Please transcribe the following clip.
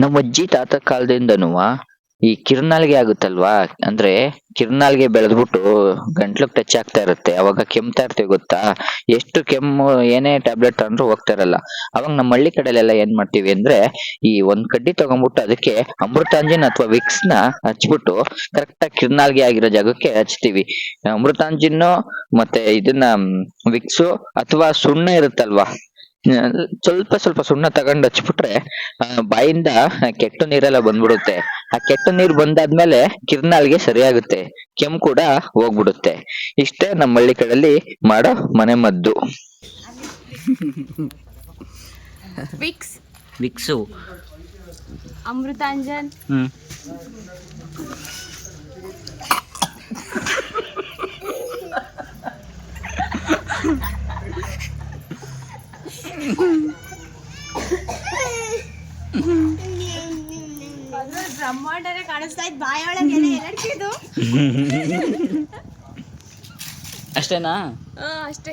ನಮ್ಮ ಅಜ್ಜಿ ತಾತ ಕಾಲದಿಂದನು ಈ ಕಿರ್ನಾಲ್ಗೆ ಆಗುತ್ತಲ್ವಾ? ಅಂದ್ರೆ ಕಿರ್ನಾಲ್ಗೆ ಬೆಳೆದ್ಬಿಟ್ಟು ಗಂಟ್ಲು ಟಚ್ ಆಗ್ತಾ ಇರುತ್ತೆ. ಅವಾಗ ಕೆಮ್ತಾ ಇರ್ತೀವಿ ಗೊತ್ತಾ? ಎಷ್ಟು ಕೆಮ್ಮು, ಏನೇ ಟ್ಯಾಬ್ಲೆಟ್ ತಗೊಂಡ್ರು ಹೋಗ್ತಾ ಇರಲ್ಲ. ಅವಾಗ ನಮ್ಮ ಹಳ್ಳಿ ಕಡೆಲೆಲ್ಲ ಏನ್ ಮಾಡ್ತೀವಿ ಅಂದ್ರೆ ಈ ಒಂದ್ ಕಡ್ಡಿ ತಗೊಂಡ್ಬಿಟ್ಟು ಅದಕ್ಕೆ ಅಮೃತಾಂಜನ್ ಅಥವಾ ವಿಕ್ಸ್ನ ಹಚ್ಬಿಟ್ಟು ಕರೆಕ್ಟ್ ಆಗಿ ಕಿರ್ನಾಲ್ಗೆ ಆಗಿರೋ ಜಾಗಕ್ಕೆ ಹಚ್ತೀವಿ. ಅಮೃತಾಂಜಿನ್ ಮತ್ತೆ ಇದನ್ನ ವಿಕ್ಸು ಅಥವಾ ಸುಣ್ಣ ಇರುತ್ತಲ್ವಾ? ಸ್ವಲ್ಪ ಸ್ವಲ್ಪ ಸುಣ್ಣ ತಗೊಂಡ್ ಹಚ್ಬಿಟ್ರೆ ಆ, ಬಾಯಿಂದ ಕೆಟ್ಟ ನೀರೆಲ್ಲ ಬಂದ್ಬಿಡುತ್ತೆ. ಆ ಕೆಟ್ಟ ನೀರ್ ಬಂದಾದ್ಮೇಲೆ ಕಿರ್ನಾಲ್ಗೆ ಸರಿಯಾಗುತ್ತೆ. ಕೆಮ್ಮು ಕೂಡ ಹೋಗ್ಬಿಡುತ್ತೆ. ಇಷ್ಟೇ ನಮ್ಮ ಹಳ್ಳಿ ಕಡೆಯಲ್ಲಿ ಮಾಡೋ ಮನೆ ಮದ್ದು. ವಿಕ್ಸ್. ವಿಕ್ಸು. ಅಮೃತಾಂಜನ್. ಬ್ರಹ್ಮಾಂಡನೇ ಕಾಣಿಸ್ತಾ ಇದ್ ಬಾಯೊಳಗೆ ಅಷ್ಟೇನಾ? ಅಷ್ಟೇ.